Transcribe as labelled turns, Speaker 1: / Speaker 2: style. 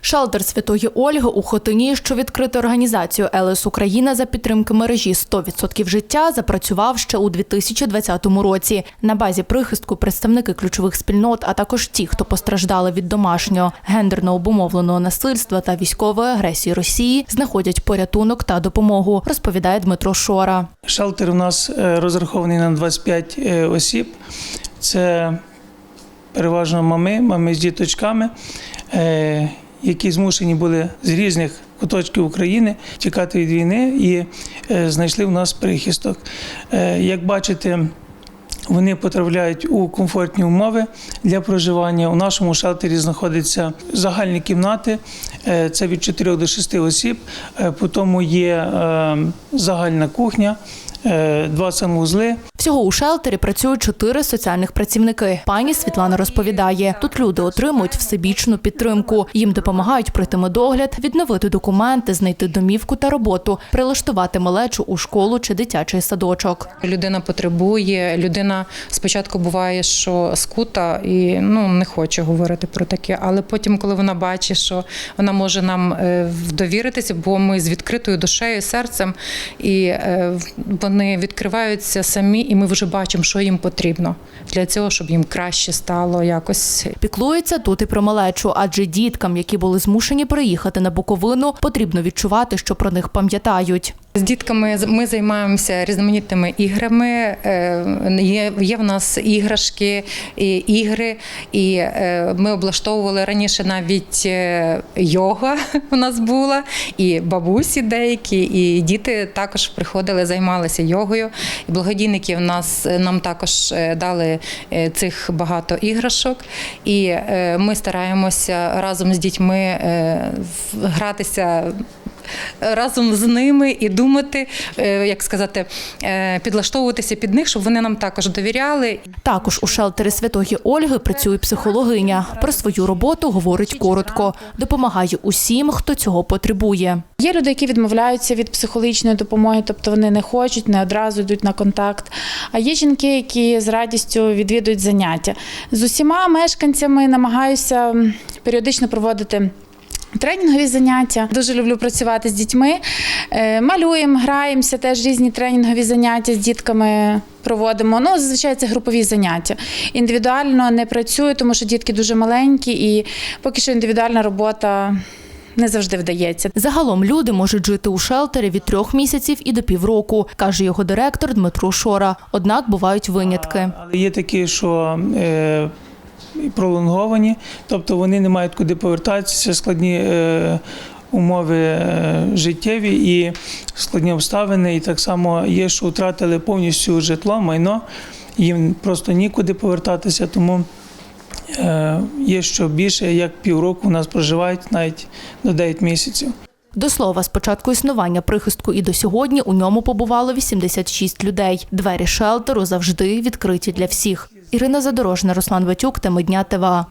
Speaker 1: Шелтер Святої Ольги у Хотині, що відкрити організацію ЛС Україна за підтримки мережі «100% життя, запрацював ще у 2020 році. На базі прихистку представники ключових спільнот, а також ті, хто постраждали від домашнього гендерно обумовленого насильства та військової агресії Росії, знаходять порятунок та допомогу, розповідає Дмитро Шора.
Speaker 2: Шелтер у нас е, розрахований на 25 е, осіб. Це переважно мами, мами з діточками, е, які змушені були з різних куточків України тікати від війни і е, знайшли в нас прихисток. Е, Як бачите, вони потрапляють у комфортні умови для проживання. У нашому шелтері знаходяться загальні кімнати, е, це від 4 до 6 осіб. По тому є загальна кухня, два санвузли.
Speaker 1: Всього у шелтері працюють чотири соціальних працівники. Пані Світлана розповідає, тут люди отримують всебічну підтримку. Їм допомагають пройти медогляд, відновити документи, знайти домівку та роботу, прилаштувати малечу у школу чи дитячий садочок.
Speaker 3: Людина потребує, людина спочатку буває, що скута і ну не хоче говорити про таке, але потім, коли вона бачить, що вона може нам е, довіритися, бо ми з відкритою душею, серцем, і е, вони відкриваються самі, і ми вже бачимо, що їм потрібно для цього, щоб їм краще стало якось
Speaker 1: Піклується тут і про малечу, адже діткам, які були змушені приїхати на Буковину, потрібно відчувати, що про них пам'ятають.
Speaker 3: З дітками ми займаємося різноманітними іграми. Е, Є, є в нас іграшки, і ігри, і е, ми облаштовували раніше навіть е, йога у нас була, і бабусі деякі, і діти також приходили, займалися йогою. І благодійники в нас нам також дали цих багато іграшок. І ми стараємося разом з дітьми гратися разом з ними і думати, е, як сказати, е, підлаштовуватися під них, щоб вони нам також довіряли.
Speaker 1: Також у шелтері Святої Ольги працює психологиня. Про свою роботу говорить коротко, допомагає усім, хто цього потребує.
Speaker 4: Є люди, які відмовляються від психологічної допомоги, тобто вони не хочуть, не одразу йдуть на контакт. А є жінки, які з радістю відвідують заняття. З усіма мешканцями намагаюся періодично проводити. Тренінгові заняття дуже люблю працювати з дітьми. Е, Малюємо, граємося, теж різні тренінгові заняття з дітками проводимо. Ну, зазвичай це групові заняття. Індивідуально не працюю, тому що дітки дуже маленькі, і поки що індивідуальна робота не завжди вдається.
Speaker 1: Загалом люди можуть жити у шелтері від трьох місяців і до півроку, каже його директор Дмитро Шора. Однак бувають винятки.
Speaker 2: Але є такі, що е, і пролонговані, тобто вони не мають куди повертатися, складні е, умови е, життєві і складні обставини. І так само є, що втратили повністю житло, майно, їм просто нікуди повертатися, тому. е, Є що більше як півроку у нас проживають навіть до 9 місяців.
Speaker 1: До слова, з початку існування прихистку і до сьогодні у ньому побувало 86 людей. Двері шелтеру завжди відкриті для всіх. Ірина Задорожна, Руслан Батюк, теми дня ТВА.